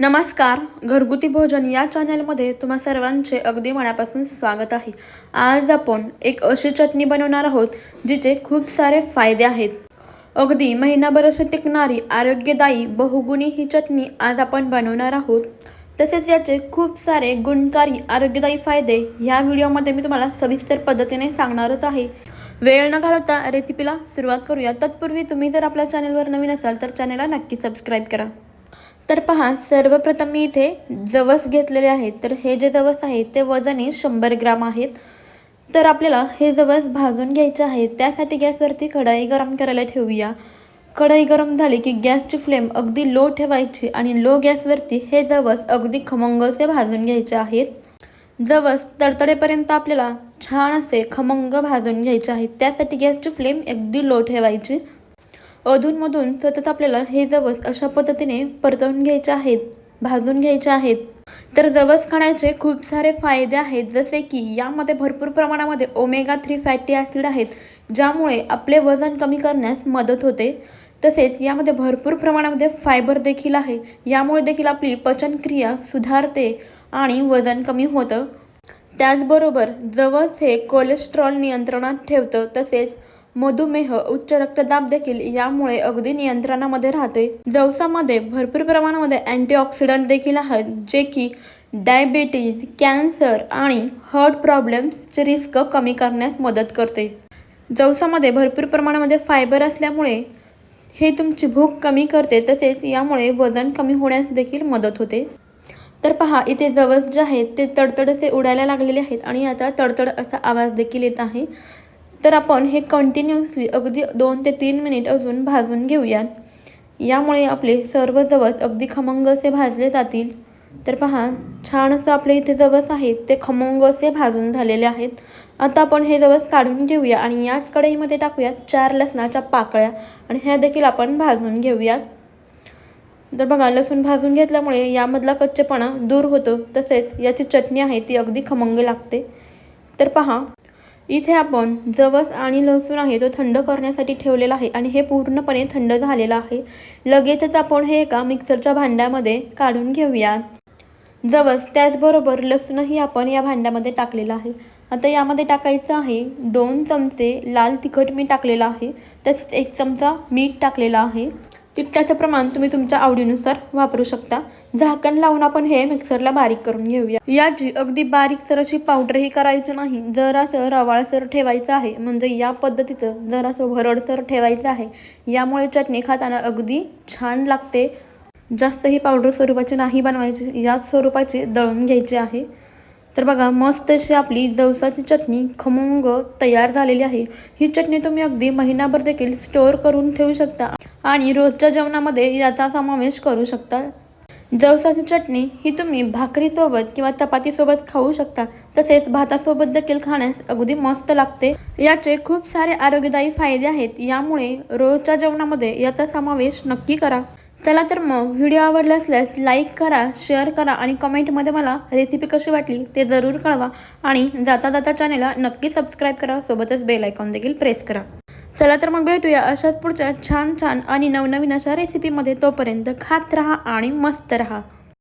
नमस्कार घरगुती भोजन या चॅनलमध्ये तुम्हा सर्वांचे अगदी मनापासून स्वागत आहे. आज आपण एक अशी चटणी बनवणार आहोत जिचे खूप सारे फायदे आहेत. अगदी महिनाभर अशी टिकणारी आरोग्यदायी बहुगुणी ही चटणी आज आपण बनवणार आहोत. तसेच याचे खूप सारे गुणकारी आरोग्यदायी फायदे ह्या व्हिडिओमध्ये मी तुम्हाला सविस्तर पद्धतीने सांगणारच आहे. वेळ न घालवता रेसिपीला सुरुवात करूया. तत्पूर्वी तुम्ही जर आपल्या चॅनलवर नवीन असाल तर चॅनलला नक्की सबस्क्राईब करा. तर पहा सर्वप्रथम मी इथे जवस घेतलेले आहेत. तर हे जे जवस आहे ते वजने शंभर ग्राम आहेत. तर आपल्याला हे जवस भाजून घ्यायचे आहे. त्यासाठी गॅसवरती कढाई गरम करायला ठेवूया. कढई गरम झाली की गॅसची फ्लेम अगदी लो ठेवायची आणि लो गॅसवरती हे जवस अगदी खमंग असे भाजून घ्यायचे आहेत. जवस तडतडेपर्यंत आपल्याला छान असे खमंग भाजून घ्यायचे आहेत. त्यासाठी गॅसची फ्लेम अगदी लो ठेवायची. अधूनमधून सतत आपल्याला हे जवस अशा पद्धतीने परतवून घ्यायचे आहेत भाजून घ्यायचे आहेत. तर जवस खाण्याचे खूप सारे फायदे आहेत जसे की यामध्ये भरपूर प्रमाणामध्ये ओमेगा थ्री फॅटी ॲसिड आहेत ज्यामुळे आपले वजन कमी करण्यास मदत होते. तसेच यामध्ये भरपूर प्रमाणामध्ये फायबर देखील आहे यामुळे देखील आपली पचनक्रिया सुधारते आणि वजन कमी होतं. त्याचबरोबर जवस हे कोलेस्ट्रॉल नियंत्रणात ठेवतं तसेच मधुमेह उच्च रक्तदाब देखील यामुळे अगदी नियंत्रणामध्ये राहते. जवसामध्ये भरपूर प्रमाणामध्ये अँटीऑक्सिडंट देखील आहेत जे की डायबेटीज कॅन्सर आणि हार्ट प्रॉब्लेम्सचे रिस्क कमी करण्यास मदत करते. जवसामध्ये भरपूर प्रमाणामध्ये फायबर असल्यामुळे हे तुमची भूक कमी करते तसेच यामुळे वजन कमी होण्यास देखील मदत होते. तर पहा इथे जवस जे आहेत ते तडतडसे उडायला लागलेले आहेत आणि आता तडतड असा आवाज देखील येत आहे. तर आपण हे कंटिन्युअसली अगदी दोन ते तीन मिनिट अजून भाजून घेऊयात. यामुळे आपले सर्व जवस अगदी खमंग असे भाजले जातील. तर पहा छान असं आपले इथे जवस आहेत ते खमंग असे भाजून झालेले आहेत. आता आपण हे जवस काढून घेऊया आणि याच कढईमध्ये टाकूयात चार लसणाच्या पाकळ्या आणि ह्या देखील आपण भाजून घेऊयात. तर बघा लसूण भाजून घेतल्यामुळे यामधला कच्चेपणा दूर होतो. तसेच याची चटणी आहे ती अगदी खमंग लागते. तर पहा इथे आपण जवस आणि लसूण आहे तो थंड करण्यासाठी ठेवलेला आहे आणि हे पूर्णपणे थंड झालेलं आहे. लगेचच आपण हे एका मिक्सरच्या भांड्यामध्ये काढून घेऊयात जवस त्याचबरोबर लसूणही आपण या भांड्यामध्ये टाकलेलं आहे. आता यामध्ये टाकायचं आहे दोन चमचे लाल तिखट मी टाकलेलं आहे. तसेच एक चमचा मीठ टाकलेलं आहे. तिखटाचं प्रमाण तुम्ही तुमच्या आवडीनुसार वापरू शकता. झाकण लावून आपण हे मिक्सरला बारीक करून घेऊया. याची अगदी बारीक सर अशी पावडरही करायची नाही. जरासं रवाळसर ठेवायचं आहे. म्हणजे या पद्धतीचं जरासं भरडसर ठेवायचं आहे. यामुळे चटणी खाताना अगदी छान लागते. जास्तही पावडर स्वरूपाची नाही बनवायची. याच स्वरूपाची दळून घ्यायची आहे. तर बघा मस्त अशी आपली जवसाची चटणी खमंग तयार झालेली आहे. ही चटणी तुम्ही अगदी महिनाभर देखील स्टोअर करून ठेवू शकता. आणि रोजच्या जेवणामध्ये याचा समावेश करू शकता. जवसाची चटणी ही तुम्ही भाकरीसोबत किंवा चपातीसोबत खाऊ शकता. तसेच भातासोबत देखील खाण्यास अगदी मस्त लागते. याचे खूप सारे आरोग्यदायी फायदे आहेत. यामुळे रोजच्या जेवणामध्ये याचा समावेश नक्की करा. चला तर मग व्हिडिओ आवडला असल्यास लाईक करा शेअर करा आणि कमेंटमध्ये मला रेसिपी कशी वाटली ते जरूर कळवा. आणि जाता जाता चॅनेलला नक्की सबस्क्राईब करा. सोबतच बेल आयकॉन देखील प्रेस करा. चला तर मग भेटूया अशाच पुढच्या छान छान आणि नवनवीन अशा रेसिपीमध्ये तोपर्यंत खात राहा आणि मस्त राहा.